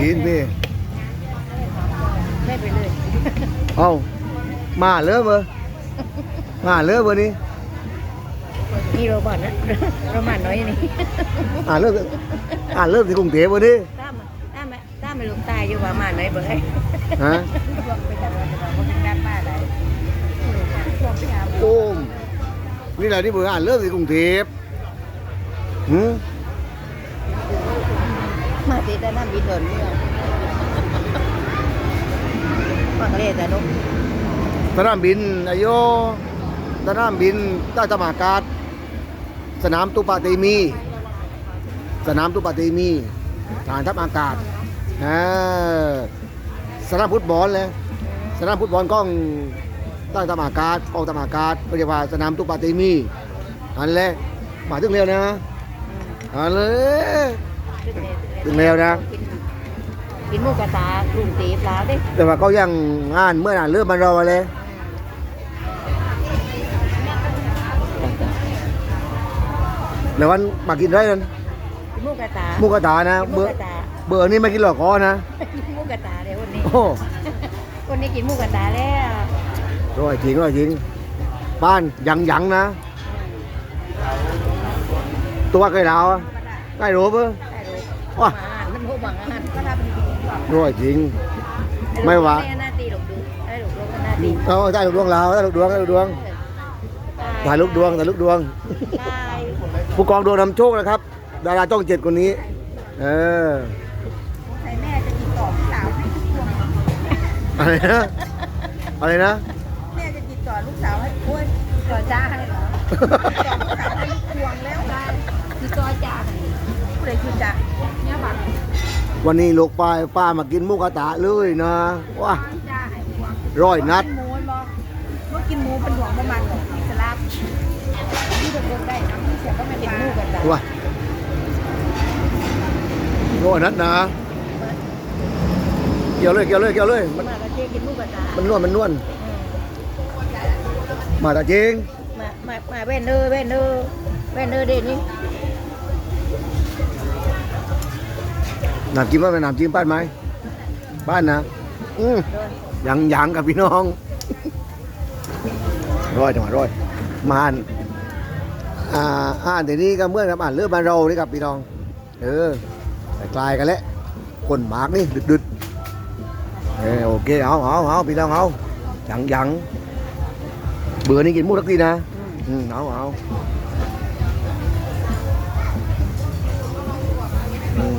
กินพี่ไม่ไปเลย เอามาเลิกเบอร์มาเลิกเบอร์นี้นี่โรบอทนะโรมันน้อยนี่อ่าเลิกอ่าเลิกที่กรุงเทพเบอร์นี้ตามตามตามไปลุงตายอยู่ว่ามันน้อยเบอร์ฮะไปจัดวันจัดวันเป็นการบ้านอะไรช่วงที่อาโอ้มนี่แหละที่เบอร์อ่าเลิกที่กรุงเทพหืม มาตีแต่น้ำบินเดินเมืองฟังเลยแต่นุ๊กสนามบินอายโยสนามบินใต้สมากาศสนามตุปาเตมี สนามตุปาเตมีฐานทัพอากาศอ่าสนามฟุตบอลเลยสนามฟุตบอลกล้องใต้ตามอากาศกองตามอากาศเรียกว่าสนามตุปาเตมีอันแหละมาถึงเร็วนะอันเลย ถึงแล้วนะกินหมูกระทะกรุงตีปลาดิแต่ว่าก็ยังงานเมื่อน่ะเริ่มมารอเลยแล้ววันมากินไรกันกินหมูกระทะหมูกระตานะ กินหเบมูอร์กระทะเบอร์นี้ไม่กินหรอกคอนะ กินหมูกระทะเลยวันนี้ โอ้วันนี้กินหมูกระทะแล้วร่อยจริงร่อยจริงบ้านยังยังนะ ตัวเคยลาวอะใกล้รู้ปะได้รู้ ว้ามาอ่านมันหูบางอ่านก็ทำเป็นกินร่อยจริง ไม่ว่าแม่หน้าตีหลกดูได้หลกดูก็หน้าตีเอาได้ลูกดวงลาวได้ลูกดวงได้ลูกดวงถ่ายลูกดวงถ่ายลูกดวงตายผู้กองดวงนำโชคนะครับ ดาราจ้องเจ็ดคนนี้ เออใส่แม่จะติดต่อสาวให้ทุกคนอะไรนะอะไรนะแม่จะติดต่อลูกสาวให้อ้วนติดต่อจ้าให้เหรอ เนี่ยบัตรวันนี้ลูกป้าป้ามากินหมูกระตะเลยนะว้าจ้าให้ทวงร้อยนัดกินหมูมันบอกเมื่อกินหมูเป็นหวงประมาณหนึ่งสลับที่จะเกิดได้นะที่เสียก็ไม่เป็นหมูกันจ้ะว้าร้อยนัดนะ เกี่ยวเลยเกี่ยวเลยเกี่ยวเลยมันมาแล้วเจ๊กินหมูกันจ้ะมันนวลมันนวลมาตาจริงมามามาเว้นเนอร์เว้นเนอร์เว้นเนอร์เด่นนี่ น้ำจิ้มว่าเป็นน้ำจิ้มบ้านไหมบ้านนะอืมโดนยังยังกับพี่น้องร้อยจังหวะร้อยมาอ่านอ่าอ่านแต่นี้ก็เมื่อนกับอ่านเรื่องบ้านเรานี่ครับพี่น้อง เออคลายๆกันแล้วคนหมากนี่ดึดดึดๆเออโอเคเอาเอาเอาพี่น้องเอายังยังเบื่อนี่กินหมูทักทีนะอืมอืมเอาเอาอืม